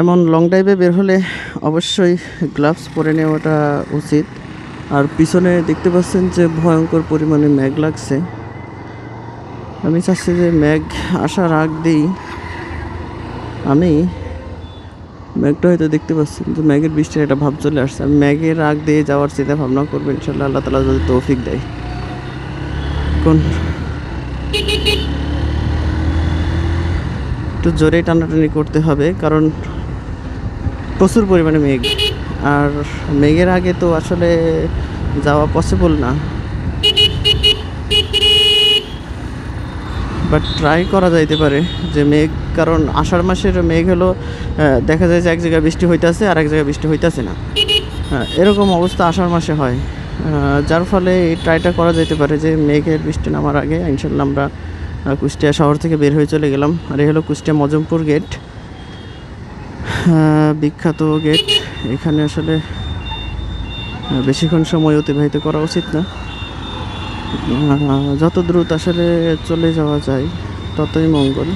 এমন লং ড্রাইভে বের হলে অবশ্যই গ্লাভস পরে নেওয়াটা উচিত। আর পিছনে দেখতে পাচ্ছেন যে ভয়ঙ্কর পরিমাণে ম্যাগ লাগছে। আমি চাচ্ছি যে ম্যাগ আসার আগ দিই আমি ম্যাগটা হয়তো দেখতে পাচ্ছি কিন্তু ম্যাগের বৃষ্টির একটা ভাব চলে আসছে। আমি ম্যাগের আগ দিয়ে যাওয়ার চিন্তা ভাবনা করব, ইনশাল্লাহ আল্লাহ তালা যদি তৌফিক দেয়। কোন একটু জোরে টানাটানি করতে হবে, কারণ প্রচুর পরিমাণে মেঘ। আর মেঘের আগে তো আসলে যাওয়া পসিবল না। বাট ট্রাই করা যাইতে পারে যে মেঘ কারণ আষাঢ় মাসের মেঘ হলো দেখা যায় যে এক জায়গায় বৃষ্টি হইতেছে আর এক জায়গায় বৃষ্টি হইতেছে না। হ্যাঁ, এরকম অবস্থা আষাঢ় মাসে হয়। যার ফলে এই ট্রাইটা করা যেতে পারে যে মেঘের বৃষ্টি নামার আগে ইনশাল্লাহ আমরা কুষ্টিয়া শহর থেকে বের হয়ে চলে গেলাম। আর এই হলো কুষ্টিয়া মজমপুর গেট বিখ্যাত গেট। এখানে আসলে বেশিক্ষণ সময় অতিবাহিত করা উচিত না। যত দ্রুত আসলে চলে যাওয়া যায়, ততই মঙ্গল।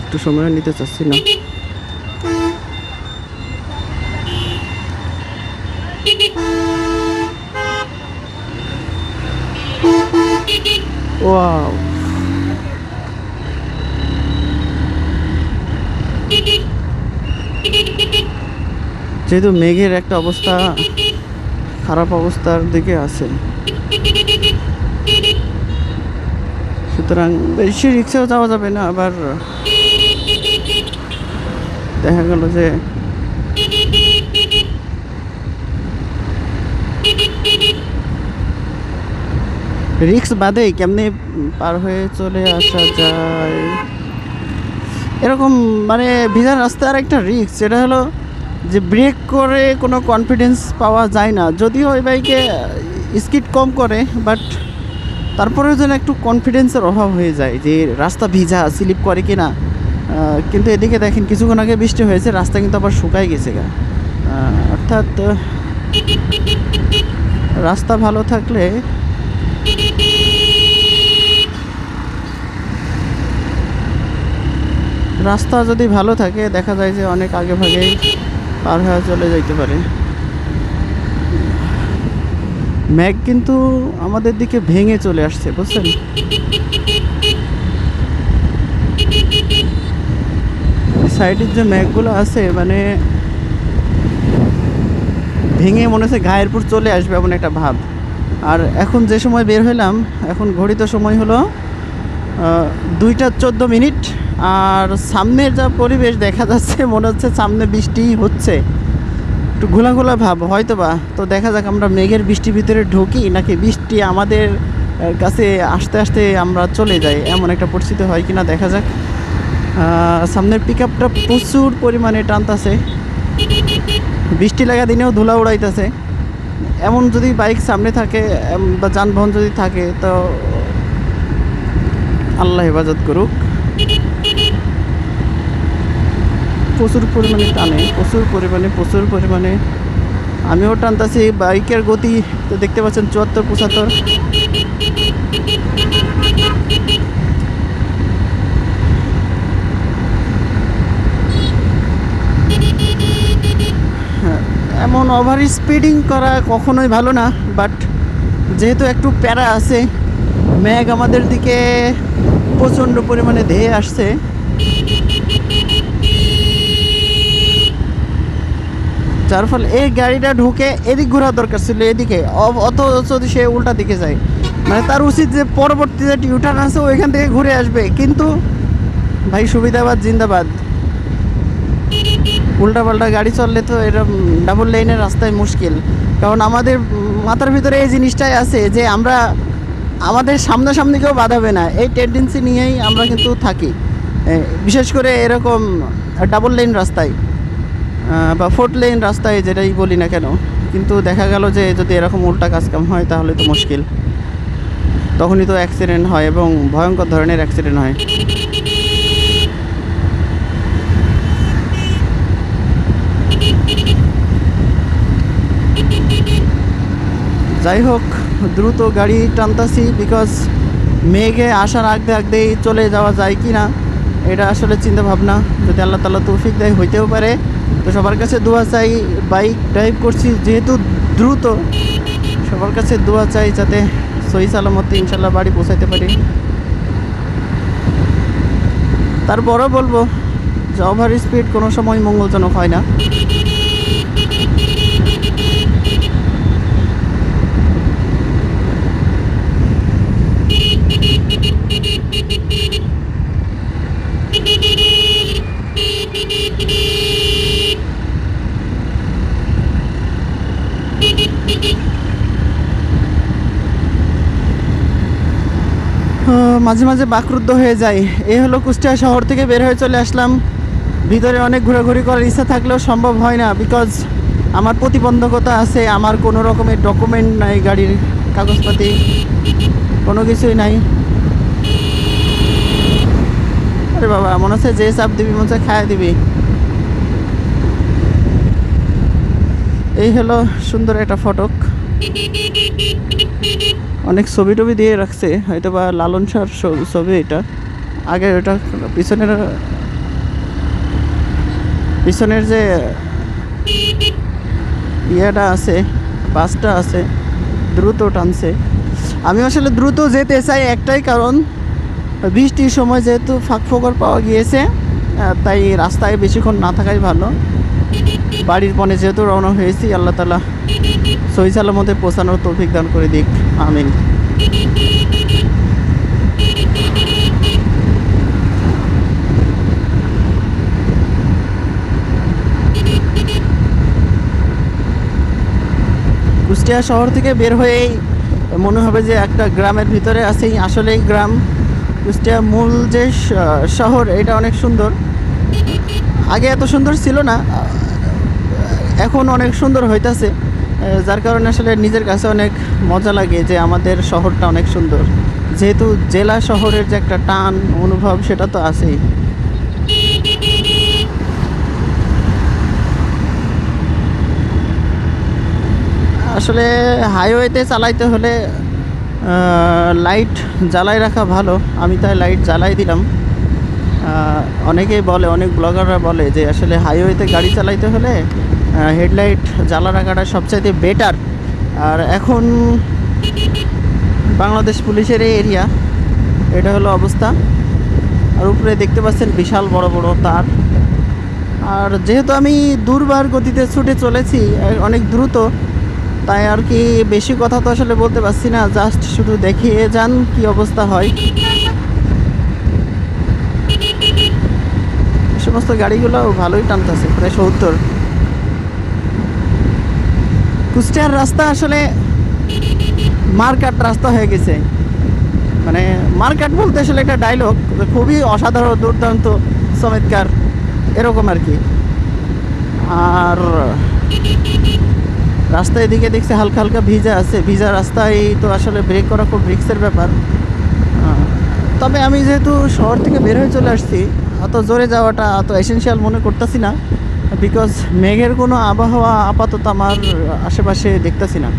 একটু সময় নিতে চাচ্ছি না। ওয়াও। যেহেতু মেঘের একটা অবস্থা, খারাপ অবস্থার দিকে আছে। সুতরাং বেশি রিক্সাও যাওয়া যাবে না, আবার দেখা গেল যে রিক্স বাদে কেমনি পার হয়ে চলে আসা যায়? এরকম মানে ভিজা রাস্তার একটা রিক্স, সেটা হলো যে ব্রেক করে কোনো কনফিডেন্স পাওয়া যায় না। যদিও এই বাইকে স্কিড কম করে বাট তারপরেও যেন একটু কনফিডেন্সের অভাব হয়ে যায় যে রাস্তা ভিজা স্লিপ করে কি না কিন্তু এদিকে দেখেন কিছুক্ষণ আগে বৃষ্টি হয়েছে, রাস্তা কিন্তু আবার শুকাই গেছে গা। অর্থাৎ, রাস্তা ভালো থাকলে রাস্তা যদি ভালো থাকে, দেখা যায় যে অনেক আগে ভাগেই পার হয়ে, চলে যাইতে পারে। ম্যাগ কিন্তু আমাদের দিকে ভেঙে চলে আসছে, বুঝছেন? সাইডের যে ম্যাগগুলো আছে মানে ভেঙে মনে হচ্ছে গায়ের উপর চলে আসবে এমন একটা ভাব। আর এখন যে সময় বের হইলাম, এখন ঘড়িত সময় হলো দুইটা চোদ্দ মিনিট। আর সামনের যা পরিবেশ দেখা যাচ্ছে, মনে হচ্ছে সামনে বৃষ্টি হচ্ছে। একটু ঘোলা ঘোলা ভাব হয়তো বা তো দেখা যাক আমরা মেঘের বৃষ্টির ভিতরে ঢুকি, নাকি বৃষ্টি আমাদের কাছে আস্তে আস্তে আমরা চলে যাই। এমন একটা পরিস্থিতি হয় কিনা দেখা যাক। সামনের পিক আপটা প্রচুর পরিমাণে টানতাছে। বৃষ্টি লাগা দিনেও ধুলা উড়াইতেছে। এমন যদি বাইক সামনে থাকে বা যানবাহন যদি থাকে, তো আল্লাহ হেফাজত করুক। প্রচুর পরিমাণে টানে প্রচুর পরিমাণে প্রচুর পরিমাণে। আমিও টানতাছি বাইকের গতি তো দেখতে পাচ্ছেন চুয়াত্তর পঁচাত্তর। হ্যাঁ, এমন ওভার স্পিডিং করা কখনোই ভালো না বাট যেহেতু একটু প্যারা আছে ম্যাগ আমাদের দিকে প্রচণ্ড পরিমাণে ধেয়ে আসছে। যার ফলে এই গাড়িটা ঢুকে এদিক ঘোরা দরকার ছিল এদিকে। অত যদি সে উল্টা দিকে যায়। মানে তার উচিত যে পরবর্তী যে টিউটার্ন আছে, ওইখান থেকে ঘুরে আসবে। কিন্তু ভাই, সুবিধাবাদ, জিন্দাবাদ। উল্টা পাল্টা গাড়ি চললে তো এরকম ডাবল লাইনের রাস্তায় মুশকিল। কারণ আমাদের মাথার ভিতরে এই জিনিসটাই আছে যে আমরা আমাদের সামনাসামনি কেউ বাধাবে না। এই টেন্ডেন্সি নিয়েই আমরা কিন্তু থাকি। বিশেষ করে এরকম ডাবল লাইন রাস্তায়। বা ফোর্থ লেন রাস্তায় যেটাই বলি না কেন, কিন্তু দেখা গেল যে যদি এরকম উল্টা কাজকাম হয় তাহলে তো মুশকিল। তখনই তো অ্যাক্সিডেন্ট হয় এবং ভয়ঙ্কর ধরনের অ্যাক্সিডেন্ট হয়। যাই হোক, দ্রুত গাড়ি টানতাছি বিকজ মেঘে আসার আগতে আগতেই চলে যাওয়া যায় কি না এটা আসলে চিন্তা ভাবনা যদি আল্লাহ তালা তৌফিক দেয়, হইতেও পারে। তো সবার কাছে দোয়া চাই বাইক ড্রাইভ করছি যেহেতু দ্রুত, সবার কাছে দোয়া চাই যাতে সহি সালামতে ইনশাল্লাহ বাড়ি পৌঁছাইতে পারি। তারপরও বলব যে ওভার স্পিড কোনো সময় মঙ্গলজনক হয় না। মাঝে মাঝে বাকরুদ্ধ হয়ে যায়। এই হলো কুষ্টিয়া শহর থেকে বের হয়ে চলে আসলাম। ভিতরে অনেক ঘোরাঘুরি করার ইচ্ছা থাকলেও সম্ভব হয় না বিকজ আমার প্রতিবন্ধকতা আছে, আমার কোনো রকমের ডকুমেন্ট নাই, গাড়ির কাগজপাতি, কোনো কিছুই নাই। আরে বাবা, মনে হচ্ছে যে চাপ দিবি, মনে হচ্ছে খায় দিবি। এই হলো সুন্দর একটা ফটক। অনেক ছবি টবি দিয়ে রাখছে হয়তো বা লালন সার ছবি এটা। আগে ওটা পিছনের পিছনের যে ইয়েটা আছে, বাসটা আছে, দ্রুত টানছে। আমি আসলে দ্রুত যেতে চাই একটাই কারণ, বৃষ্টির সময় যেহেতু ফাঁক ফোকর পাওয়া গিয়েছে তাই রাস্তায় বেশিক্ষণ না থাকাই ভালো। বাড়ির পণে যেহেতু রওনা হয়েছি, আল্লাহ তালা সহি সালামতে পৌঁছানোর তৌফিক দান করে দিক। আমিন। কুষ্টিয়া শহর থেকে বের হয়েই মনে হবে যে একটা গ্রামের ভিতরে আছেই। আসলেই গ্রাম কুষ্টিয়া মূল যে শহর, এটা অনেক সুন্দর। আগে এত সুন্দর ছিল না। এখন অনেক সুন্দর হইতাছে। যার কারণে আসলে নিজের কাছে অনেক মজা লাগে যে আমাদের শহরটা অনেক সুন্দর। যেহেতু জেলা শহরের যে একটা টান, অনুভব, সেটা তো আছেই। আসলে হাইওয়েতে চালাইতে হলে লাইট জ্বালাই রাখা ভালো। আমি তাই লাইট জ্বালাই দিলাম। অনেকেই বলে, অনেক ব্লগাররা বলে যে আসলে হাইওয়েতে গাড়ি চালাইতে হলে হেডলাইট জ্বালা রাখাটা সবচাইতে বেটার আর এখন বাংলাদেশ পুলিশের এই এরিয়া এটা হলো অবস্থা। আর উপরে দেখতে পাচ্ছেন বিশাল বড় বড় তার। আর যেহেতু আমি দুর্বার গতিতে ছুটে চলেছি অনেক দ্রুত, তাই আর কি বেশি কথা তো আসলে বলতে পারছি না জাস্ট শুধু দেখিয়ে যান কি অবস্থা হয়। সমস্ত গাড়িগুলো ভালোই টানতেছে, প্রায় সত্তর। কুষ্টিয়ার রাস্তা আসলে মার্কাট রাস্তা হয়ে গেছে। মানে মার্কাট বলতে আসলে একটা ডায়লগ খুবই অসাধারণ, দুর্দান্ত, চমৎকার, এরকম আর কি। আর রাস্তা এদিকে দেখছি হালকা হালকা ভিজা আছে। ভিজা রাস্তায় তো আসলে ব্রেক করা খুব রিক্সের ব্যাপার। তবে আমি যেহেতু শহর থেকে বের হয়ে চলে আসছি, অত জোরে যাওয়াটা অত এসেনশিয়াল মনে করতেছি না। বিকজ মেঘের কোনো আবহাওয়া আপাতত আমার আশেপাশে দেখতেছি না।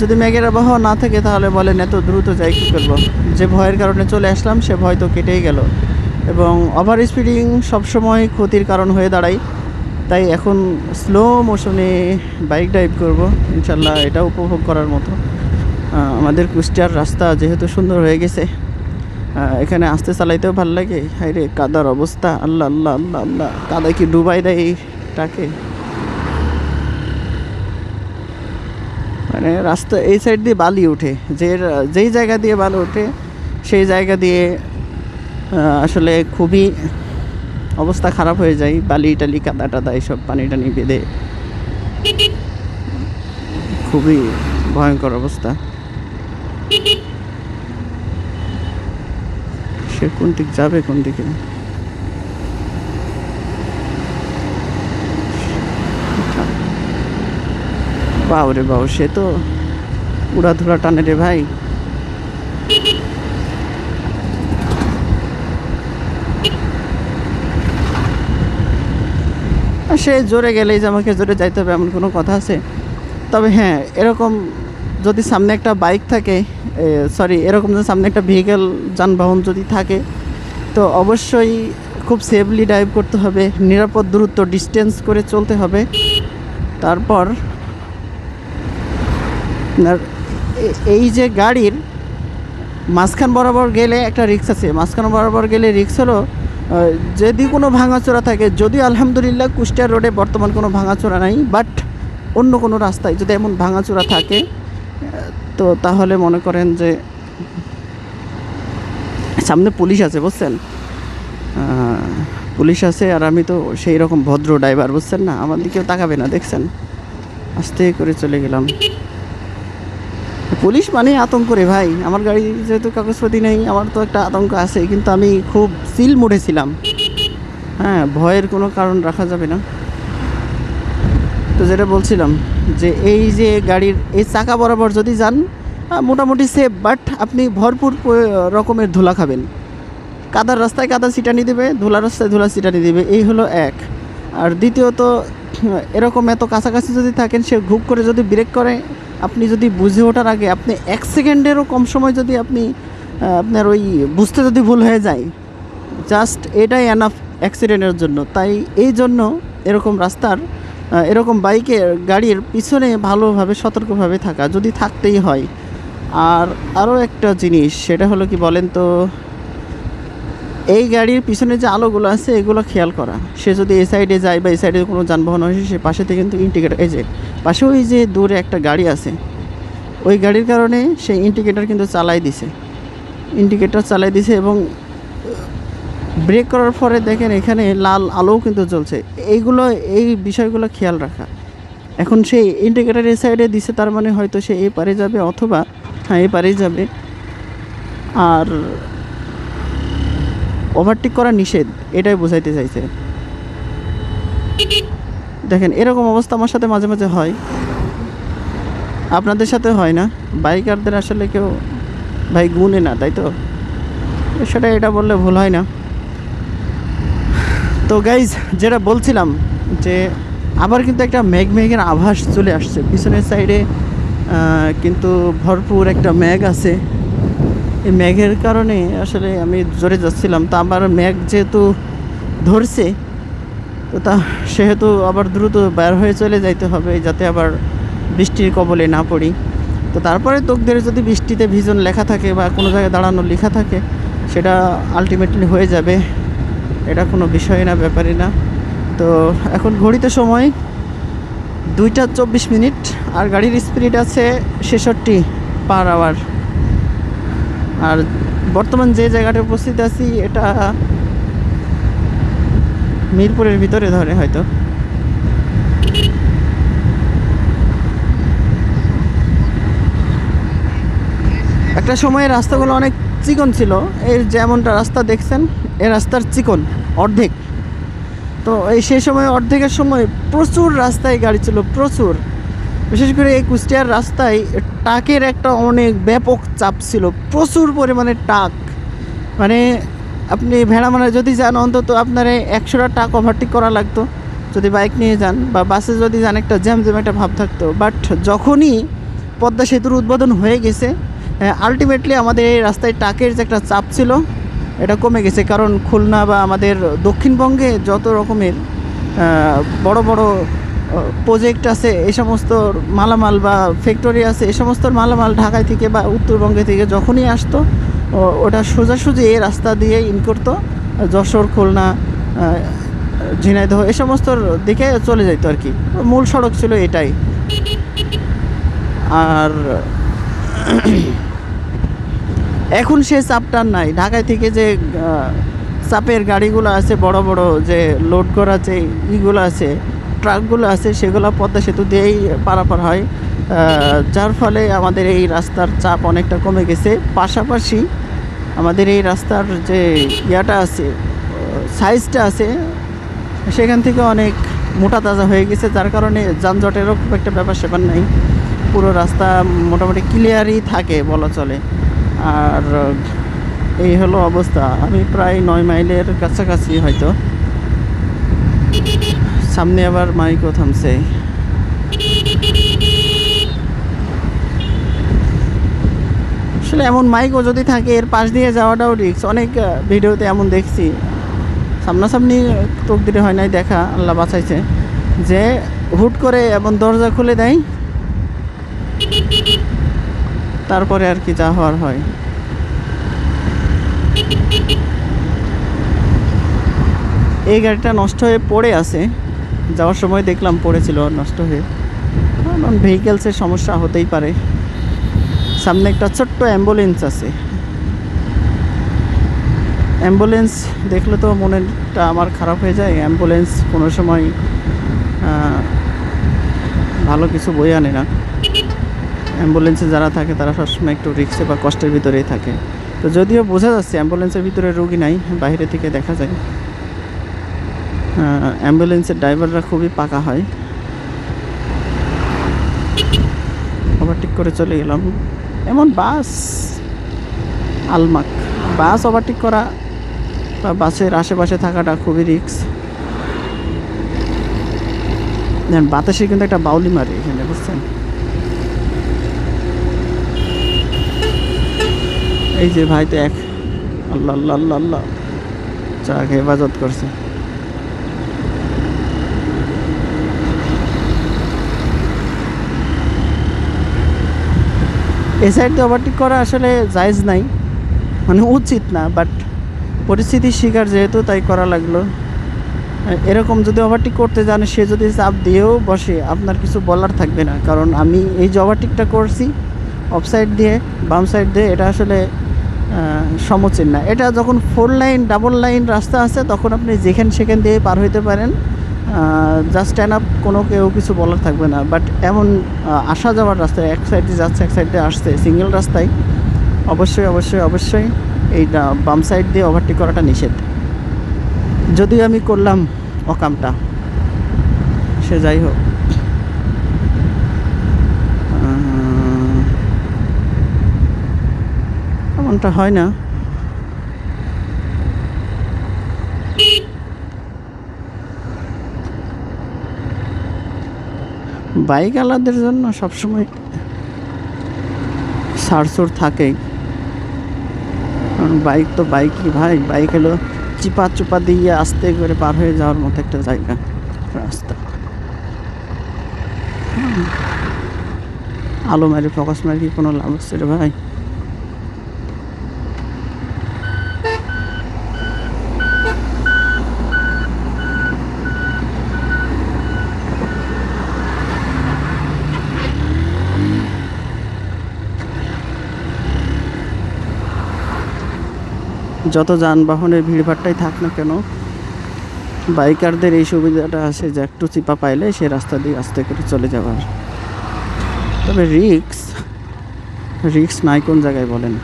যদি মেঘের আবহাওয়া না থাকে তাহলে বলেন এত দ্রুত যাই কী করব? যে ভয়ের কারণে চলে আসলাম, সে ভয় তো কেটেই গেল। এবং ওভার স্পিডিং সবসময় ক্ষতির কারণ হয়ে দাঁড়ায়। তাই এখন স্লো মোশনে বাইক ড্রাইভ করব। ইনশাল্লাহ এটা উপভোগ করার মতো। আমাদের কুষ্টিয়ার রাস্তা যেহেতু সুন্দর হয়ে গেছে এখানে আসতে চালাইতেও ভালো লাগে। হাই রে কাদার অবস্থা। আল্লাহ আল্লাহ আল্লাহ আল্লাহ। কাদায় কি ডুবাই দেয় এইটাকে? মানে রাস্তা এই সাইড দিয়ে বালি ওঠে। যে, যেই জায়গা দিয়ে বালি ওঠে, সেই জায়গা দিয়ে আসলে খুবই অবস্থা খারাপ হয়ে যায়। বালি টালি, কাদা টাদা এইসব পানি টানি বেঁধে। খুবই ভয়ঙ্কর অবস্থা। সে কোন দিক যাবে, কোন দিকে বাউ রে বাউ সে তো উড়াধুরা টানে রে ভাই। সে জোরে গেলেই যে আমাকে জোরে যাইতে হবে এমন কোনো কথা আছে? তবে হ্যাঁ এরকম যদি সামনে একটা বাইক থাকে সরি এরকম যদি সামনে একটা ভেহিকেল যানবাহন যদি থাকে, তো অবশ্যই খুব সেফলি ড্রাইভ করতে হবে, নিরাপদ দূরত্ব ডিস্টেন্স করে চলতে হবে। তারপর এই যে গাড়ির মাঝখান বরাবর গেলে একটা রিক্স আছে। মাঝখান বরাবর গেলে রিক্স হলো যদি কোনো ভাঙাচোরা থাকে, যদি আলহামদুলিল্লাহ কুষ্টিয়া রোডে বর্তমান কোনো ভাঙাচোরা নাই বাট অন্য কোনো রাস্তায় যদি এমন ভাঙাচোরা থাকে তো তাহলে মনে করেন যে সামনে পুলিশ আছে, বুঝছেন? পুলিশ আছে আর আমি তো সেই রকম ভদ্র ড্রাইভার, বুঝছেন না? আমার দিকেও তাকাবে না, দেখছেন? আস্তে করে চলে গেলাম। পুলিশ মানে আতঙ্ক রে ভাই। আমার গাড়ি যেহেতু কাগজপাতি নেই, আমার তো একটা আতঙ্ক আছে, কিন্তু আমি খুব সিল মুডে ছিলাম। হ্যাঁ ভয়ের কোনো কারণ রাখা যাবে না। তো যেটা বলছিলাম যে এই যে গাড়ির এই চাকা বরাবর যদি যান মোটামুটি সেফ বাট আপনি ভরপুর রকমের ধুলা খাবেন। কাদার রাস্তায় কাদা ছিটানি দেবে ধুলা রাস্তায় ধুলা ছিটানি দেবে, এই হলো এক। আর দ্বিতীয়ত এরকম এত কাছাকাছি যদি থাকেন, সে ঘুপ করে যদি ব্রেক করে, আপনি যদি বুঝে ওঠার আগে আপনি এক সেকেন্ডেরও কম সময় যদি আপনি আপনার ওই বুঝতে যদি ভুল হয়ে যায় জাস্ট এটাই এনাফ অ্যাক্সিডেন্টের জন্য। তাই এই জন্য এরকম রাস্তার এরকম বাইকের গাড়ির পিছনে ভালোভাবে, সতর্কভাবে থাকা যদি থাকতেই হয়। আর আরও একটা জিনিস, সেটা হলো কি বলেন তো, এই গাড়ির পিছনে যে আলোগুলো আছে, এগুলো খেয়াল করা। সে যদি এই সাইডে যায় বা এই সাইডে কোনো যানবাহন হয় সে পাশে থেকে কিন্তু ইন্ডিকেটার, এই যে পাশে ওই যে দূরে একটা গাড়ি আছে, ওই গাড়ির কারণে সে ইন্ডিকেটার কিন্তু চালাই দিছে। ইন্ডিকেটার চালাই দিছে এবং ব্রেক করার পরে দেখেন এখানে লাল আলোও কিন্তু জ্বলছে। এইগুলো, এই বিষয়গুলো খেয়াল রাখা। এখন সে ইন্ডিকেটার সাইডে দিছে, তার মানে হয়তো সে এই পারে যাবে অথবা হ্যাঁ এই পারেই যাবে। আর ওভারটেক করা নিষেধ, এটাই বোঝাইতে চাইছে। দেখেন, এরকম অবস্থা আমার সাথে মাঝে মাঝে হয়। আপনাদের সাথে হয় না। বাইকারদের আসলে কেউ ভাই গুনে না, তাই তো? সেটা এটা বললে ভুল হয় না। তো গাইজ যেটা বলছিলাম যে আবার কিন্তু একটা মেঘ মেঘের আভাস চলে আসছে। পিছনের সাইডে কিন্তু ভরপুর একটা মেঘ আছে। এই মেঘের কারণে আসলে আমি জোরে যাচ্ছিলাম। তো আবার মেঘ যেহেতু ধরছে, তো তা সেহেতু আবার দ্রুত বের হয়ে চলে যাইতে হবে যাতে আবার বৃষ্টির কবলে না পড়ি। তো তারপরে তোকদের যদি বৃষ্টিতে ভিজন লেখা থাকে বা কোনো জায়গায় দাঁড়ানো লেখা থাকে, সেটা আলটিমেটলি হয়ে যাবে। এটা কোনো বিষয় না, ব্যাপারই না। তো এখন ঘড়িতে সময় দুইটা চব্বিশ মিনিট, আর গাড়ির স্পিড আছে ছেষট্টি পার আওয়ার। আর বর্তমান যে জায়গাটা উপস্থিত আছি, এটা মিরপুরের ভিতরে ধরে হয়তো। একটা সময়ে রাস্তাগুলো অনেক চিকন ছিল। এই যেমনটা রাস্তা দেখছেন এই রাস্তার চিকন, অর্ধেক। তো এই সেই সময় অর্ধেকের সময় প্রচুর রাস্তায় গাড়ি ছিল, প্রচুর। বিশেষ করে এই কুষ্টিয়ার রাস্তায় টাকের একটা অনেক ব্যাপক চাপ ছিল, প্রচুর পরিমাণে টাক। মানে আপনি ভেড়া মানে যদি যান, অন্তত আপনার একশোটা টাক ওভারটেক করা লাগতো। যদি বাইক নিয়ে যান বা বাসে যদি যান, একটা জ্যাম জ্যাম একটা ভাব থাকতো। বাট যখনই পদ্মা সেতুর উদ্বোধন হয়ে গেছে আলটিমেটলি আমাদের এই রাস্তায় টাকের যে একটা চাপ ছিল, এটা কমে গেছে। কারণ খুলনা বা আমাদের দক্ষিণবঙ্গে যত রকমের বড় বড় প্রজেক্ট আছে এই সমস্ত মালামাল বা ফ্যাক্টরি আছে এই সমস্ত মালামাল ঢাকায় থেকে বা উত্তরবঙ্গে থেকে যখনই আসতো ওটা সোজাসুজি এই রাস্তা দিয়ে ইন করতো। যশোর, খুলনা ঝিনাইদহ, এ সমস্ত দিকে চলে যেত আর কি। মূল সড়ক ছিল এটাই। আর এখন সে চাপটা নাই। ঢাকায় থেকে যে চাপের গাড়িগুলো আছে, বড় বড় যে লোড করা যে ইগুলো আছে ট্রাকগুলো আছে, সেগুলো পদ্মা সেতু দিয়েই পারাপার হয়। যার ফলে আমাদের এই রাস্তার চাপ অনেকটা কমে গেছে। পাশাপাশি আমাদের এই রাস্তার যে ইয়াটা আছে, সাইজটা আছে, সেখান থেকে অনেক মোটা তাজা হয়ে গেছে। যার কারণে যানজটেরও খুব একটা ব্যাপার স্যাপার নাই। পুরো রাস্তা মোটামুটি ক্লিয়ারই থাকে বলা চলে। আর এই হলো অবস্থা। আমি প্রায় নয় মাইলের কাছাকাছি হয়তো। সামনে আবার মাইকও থামছে। আসলে এমন মাইকও যদি থাকে, এর পাশ দিয়ে যাওয়াটাও রিক্স অনেক ভিডিওতে এমন দেখছি। সামনাসামনি তকদিরে হয় নাই দেখা, আল্লাহ বাঁচাইছে। যে হুট করে এমন দরজা খুলে দেয় তারপরে আর কি যা হওয়ার হয়। এই গাড়িটা নষ্ট হয়ে পড়ে আছে। যাওয়ার সময় দেখলাম পড়েছিল নষ্ট হয়ে। কারণ ভেহিকেলসের সমস্যা হতেই পারে। সামনে একটা ছোট্ট অ্যাম্বুলেন্স আছে। অ্যাম্বুলেন্স দেখলে তো মনেটা আমার খারাপ হয়ে যায়। অ্যাম্বুলেন্স কোনো সময় ভালো কিছু বই আনে না। অ্যাম্বুলেন্সে যারা থাকে, তারা সবসময় একটু রিক্সে বা কষ্টের ভিতরেই থাকে। তো যদিও বোঝা যাচ্ছে অ্যাম্বুলেন্সের ভিতরে রোগী নাই, বাইরে থেকে দেখা যায়। অ্যাম্বুলেন্সের ড্রাইভাররা খুবই পাকা হয়। ওভারটেক করে চলে গেলাম। এমন বাস, আলমাক। বাস ওভারটেক করা বা বাসের আশেপাশে থাকাটা খুবই রিক্স বাতাসে কিন্তু একটা বাউলি মারে এখানে, বুঝছেন? এই যে ভাই তো এক। আল্লাহ আল্লাহ আল্লাহ আল্লাহ। যাক হেফাজত করছে। এ সাইড ওভারটেক করা আসলে জায়েজ নাই। মানে উচিত না বাট পরিস্থিতির শিকার যেহেতু, তাই করা লাগল। এরকম যদি ওভারটেক করতে জানে, সে যদি চাপ দিয়েও বসে, আপনার কিছু বলার থাকবে না। কারণ আমি এই যে ওভারটেকটা করছি অফ সাইড দিয়ে, বাম সাইড দিয়ে, এটা আসলে সমচিন না এটা যখন ফোর লাইন ডাবল লাইন রাস্তা আছে, তখন আপনি যেখান সেখান দিয়ে পার হইতে পারেন। জাস্ট স্ট্যান্ড আপ কোনো কেউ কিছু বলার থাকবে না। বাট এমন আসা যাওয়ার রাস্তায় এক সাইডে যাচ্ছে, এক সাইড আসছে সিঙ্গেল রাস্তায়, অবশ্যই অবশ্যই অবশ্যই এই বাম সাইড দিয়ে ওভারটেক করাটা নিষেধ। যদিও আমি করলাম অকামটা, সে যাই হোক। এমনটা হয় না। বাইক আলাদের জন্য সবসময় সারসোর থাকেই। কারণ বাইক তো বাইকই ভাই, বাইক হলো চিপা চুপা দিয়ে আস্তে করে পার হয়ে যাওয়ার মতো একটা জায়গা, রাস্তা। আলো মারি, ফোকাস মারি, কোনো লাভ হচ্ছে রে ভাই? যত যানবাহনের ভিড়ভাট্টাই থাক না কেন, বাইকারদের এই সুবিধাটা আছে যে একটু চিপা পাইলে সে রাস্তা দিয়ে আস্তে করে চলে যাওয়ার। তবে রিক্স রিক্স নাই কোন জায়গায় বলেন?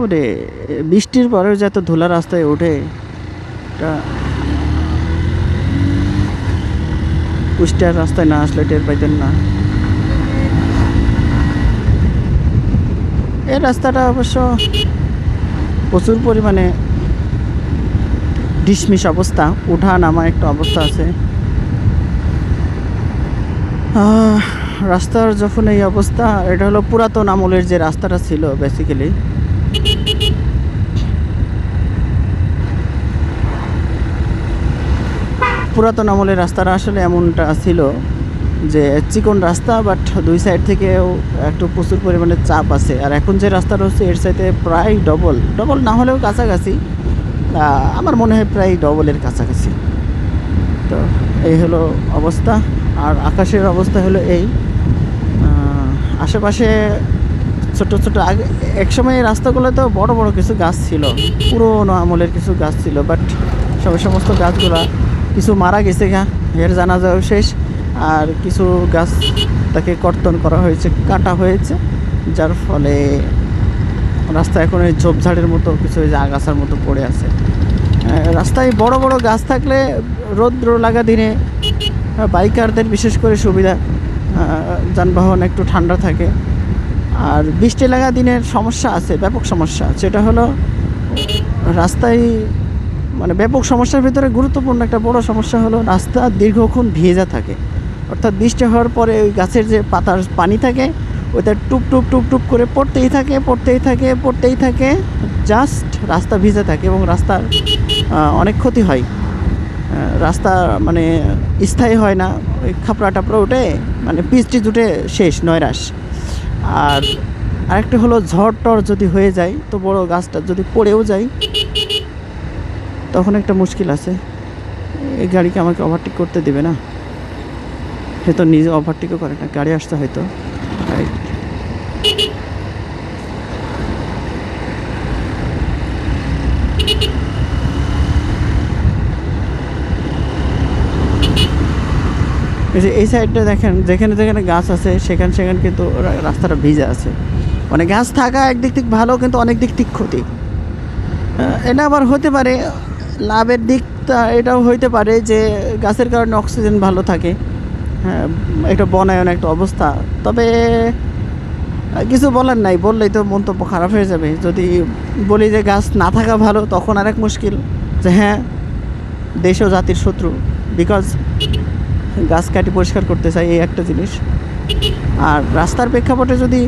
ওরে, বৃষ্টির পরেও যে এত ধুলা রাস্তায় ওঠে, এটা কুষ্টিয়ার রাস্তায় না আসলে টের পাইতেন না। এই রাস্তাটা অবশ্য প্রচুর পরিমাণে ডিসমিস অবস্থা উঠা নামা একটা অবস্থা আছে। রাস্তার যখন এই অবস্থা, এটা হলো পুরাতন আমলের যে রাস্তাটা ছিল বেসিক্যালি পুরাতন আমলের রাস্তাটা আসলে এমনটা ছিল যে চিকন রাস্তা বাট দুই সাইড থেকেও একটু প্রচুর পরিমাণে চাপ আছে। আর এখন যে রাস্তাটা হচ্ছে, এর সাইডে প্রায় ডবল ডবল না হলেও কাছাকাছি। আমার মনে হয় প্রায় ডবলের কাছাকাছি। তো এই হলো অবস্থা। আর আকাশের অবস্থা হলো এই। আশেপাশে ছোট ছোট আগে একসময় এই রাস্তাগুলোতেও বড় বড় কিছু গাছ ছিল। পুরোনো আমলের কিছু গাছ ছিল বাট সব সমস্ত গাছগুলা কিছু মারা গেছে গা। এর জানা জানাজাও শেষ। আর কিছু গাছ তাকে কর্তন করা হয়েছে, কাটা হয়েছে, যার ফলে রাস্তা এখন ওই ঝোপঝাড়ের মতো, কিছু ওই যে আগাছার মতো পড়ে আছে। রাস্তায় বড় বড় গাছ থাকলে রৌদ্র লাগা দিনে বাইকারদের বিশেষ করে সুবিধা যানবাহন একটু ঠান্ডা থাকে। আর বৃষ্টি লাগা দিনের সমস্যা আছে, ব্যাপক সমস্যা সেটা হলো রাস্তায় মানে ব্যাপক সমস্যার ভিতরে গুরুত্বপূর্ণ একটা বড় সমস্যা হলো রাস্তা দীর্ঘক্ষণ ভেজা থাকে। অর্থাৎ বৃষ্টি হওয়ার পরে ওই গাছের যে পাতার পানি থাকে, ওইটা টুপ টুপ টুপ টুপ করে পড়তেই থাকে পড়তেই থাকে পড়তেই থাকে জাস্ট রাস্তা ভিজে থাকে এবং রাস্তার অনেক ক্ষতি হয়। রাস্তা মানে স্থায়ী হয় না, ওই খাপড়া টাপড়া উঠে মানে পিচ টিচ উঠে শেষ নয়রাস আর আরেকটা হলো ঝড় টর যদি হয়ে যায়, তো বড় গাছটা যদি পড়েও যায়, তখন একটা মুশকিল আছে। এই গাড়িকে আমাকে ওভারটেক করতে দেবে না। সে তো নিজে ওভারটেকও করে না, গাড়ি আসতে হয়তো। Right. এই যে এই সাইডটা দেখেন, যেখানে যেখানে গাছ আছে, সেখানে সেখানে কিন্তু রাস্তাটা ভিজে আছে। মানে গাছ থাকা একদিক থেকে ভালো, কিন্তু অনেক দিক থেকে ক্ষতি। এটা আবার হতে পারে, লাভের দিকটা এটাও হইতে পারে যে গাছের কারণে অক্সিজেন ভালো থাকে। একটা বনায়ন একটা অবস্থা। তবে কিছু বলার নাই, বললেই তো মন্তব্য খারাপ হয়ে যাবে। যদি বলি যে গাছ না থাকা ভালো, তখন আরেক মুশকিল যে হ্যাঁ দেশ ও জাতির শত্রু। বিকজ গাছ কাটি পরিষ্কার করতে চাই এই একটা জিনিস। আর রাস্তার প্রেক্ষাপটে যদি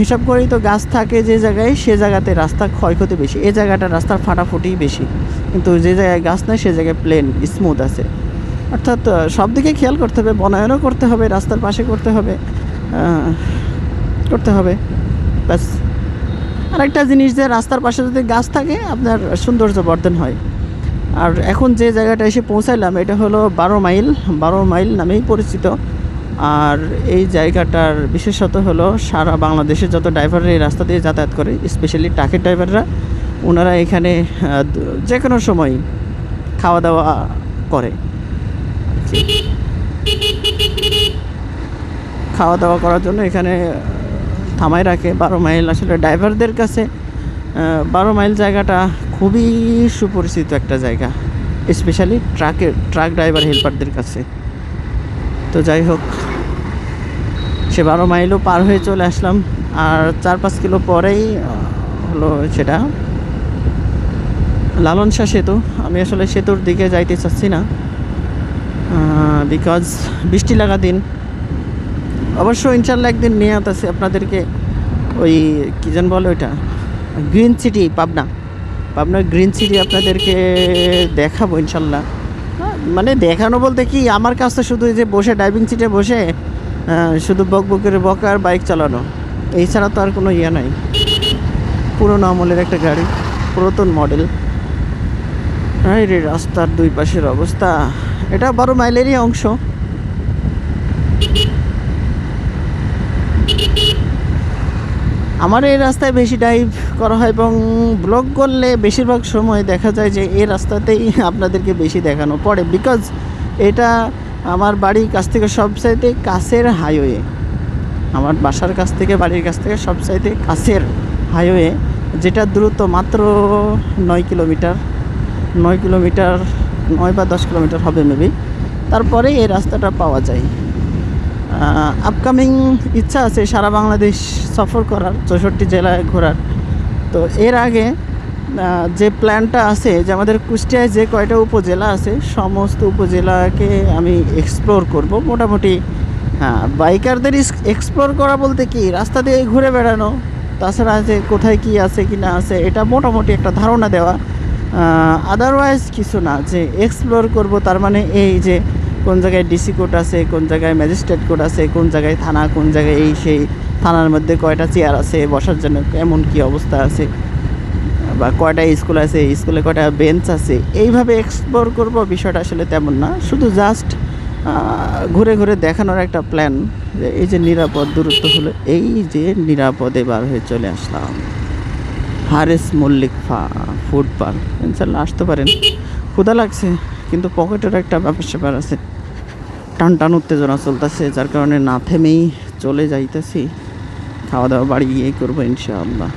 হিসাব করি তো গাছ থাকে যে জায়গায়, সে জায়গাতে রাস্তা ক্ষয়ক্ষতি বেশি। এই জায়গাটা রাস্তার ফাটাফুটি বেশি। কিন্তু যে জায়গায় গাছ নাই, সে জায়গায় প্লেন স্মুথ আছে। অর্থাৎ সব দিকে খেয়াল করতে হবে, বনায়নও করতে হবে, রাস্তার পাশে করতে হবে করতে হবে, ব্যাস। আরেকটা জিনিস যে, রাস্তার পাশে যদি গাছ থাকে, আপনার সৌন্দর্য বর্ধন হয়। আর এখন যে জায়গাটা এসে পৌঁছাইলাম, এটা হলো বারো মাইল বারো মাইল নামেই পরিচিত। আর এই জায়গাটার বিশেষত হলো, সারা বাংলাদেশে যত ড্রাইভাররা এই রাস্তা দিয়ে যাতায়াত করে স্পেশালি ট্রাকের ড্রাইভাররা ওনারা এখানে যে কোনো সময় খাওয়া দাওয়া করে। খাওয়া দাওয়া করার জন্য এখানে থামায় রাখে। বারো মাইল আসলে ড্রাইভারদের কাছে বারো মাইল জায়গাটা খুবই সুপরিচিত একটা জায়গা। স্পেশালি ট্রাকের ট্রাক ড্রাইভার হেল্পারদের কাছে। তো যাই হোক, সে বারো মাইলও পার হয়ে চলে আসলাম। আর চার পাঁচ কিলো পরেই হলো সেটা। লালন শাহ সেতু। আমি আসলে সেতুর দিকে যাইতে চাচ্ছি না। বিকজ বৃষ্টি লাগা দিন। অবশ্য ইনশাল্লাহ একদিন নিয়ে আছে আপনাদেরকে ওই কী যেন বলে ওইটা? Green city Pabna. পাবনার গ্রিন সিটি আপনাদেরকে দেখাবো ইনশাল্লাহ হ্যাঁ, মানে দেখানো বলতে কি আমার কাছে শুধু এই যে বসে ড্রাইভিং সিটে বসে শুধু বক বক করে আর বাইক চালানো। এছাড়া তো আর কোনো ইয়ে নাই। পুরোনো আমলের একটা গাড়ি পুরাতন মডেল এই রে রাস্তার দুই পাশের অবস্থা। এটা বারো মাইলেরই অংশ। আমার এই রাস্তায় বেশি ড্রাইভ করা হয় এবং ব্লগ করলে বেশিরভাগ সময় দেখা যায় যে এই রাস্তাতেই আপনাদেরকে বেশি দেখানো পড়ে বিকজ এটা আমার বাড়ির কাছ থেকে সবচাইতে কাছের হাইওয়ে আমার বাসার কাছ থেকে, বাড়ির কাছ থেকে সবচাইতে কাছের হাইওয়ে যেটা দ্রুত মাত্র নয় কিলোমিটার। নয় কিলোমিটার নয় বা দশ কিলোমিটার হবে মেবি। তারপরে এই রাস্তাটা পাওয়া যায়। আপকামিং ইচ্ছা আছে সারা বাংলাদেশ সফর করার, চৌষট্টি জেলায় ঘোরার। তো এর আগে যে প্ল্যানটা আছে যে আমাদের কুষ্টিয়ায় যে কয়টা উপজেলা আছে, সমস্ত উপজেলাকে আমি এক্সপ্লোর করব। মোটামুটি হ্যাঁ বাইকারদের এক্সপ্লোর করা বলতে কি, রাস্তা দিয়ে ঘুরে বেড়ানো, তাছাড়া যে কোথায় কি আছে, কি না আছে, এটা মোটামুটি একটা ধারণা দেওয়া। আদারওয়াইজ কিছু না, যে এক্সপ্লোর করব, তার মানে এই যে কোন জায়গায় ডিসি কোর্ট আছে, কোন জায়গায় ম্যাজিস্ট্রেট কোর্ট আছে, কোন জায়গায় থানা, কোন জায়গায় এই সেই থানার মধ্যে কয়টা চেয়ার আছে, বসার জন্য এমন কি অবস্থা আছে, বা কয়টা স্কুল আছে স্কুলে কয়টা বেঞ্চ আছে, এইভাবে এক্সপ্লোর করব, বিষয়টা আসলে তেমন না। শুধু জাস্ট ঘুরে ঘুরে দেখানোর একটা প্ল্যান এই যে নিরাপদ, দূরত্ব হলো, এই যে নিরাপদে বার হয়ে চলে আসলাম। হারেস মল্লিক ফা ফুড পার্ক ইনশাল্লাহ আসতে পারেন। ক্ষুধা লাগছে, কিন্তু পকেটের একটা ব্যাপার স্যাপার আছে। টান টান উত্তেজনা চলতেছে, যার কারণে না থেমেই চলে যাইতেছি। খাওয়া দাওয়া বাড়ি গিয়েই করব ইনশাআল্লাহ।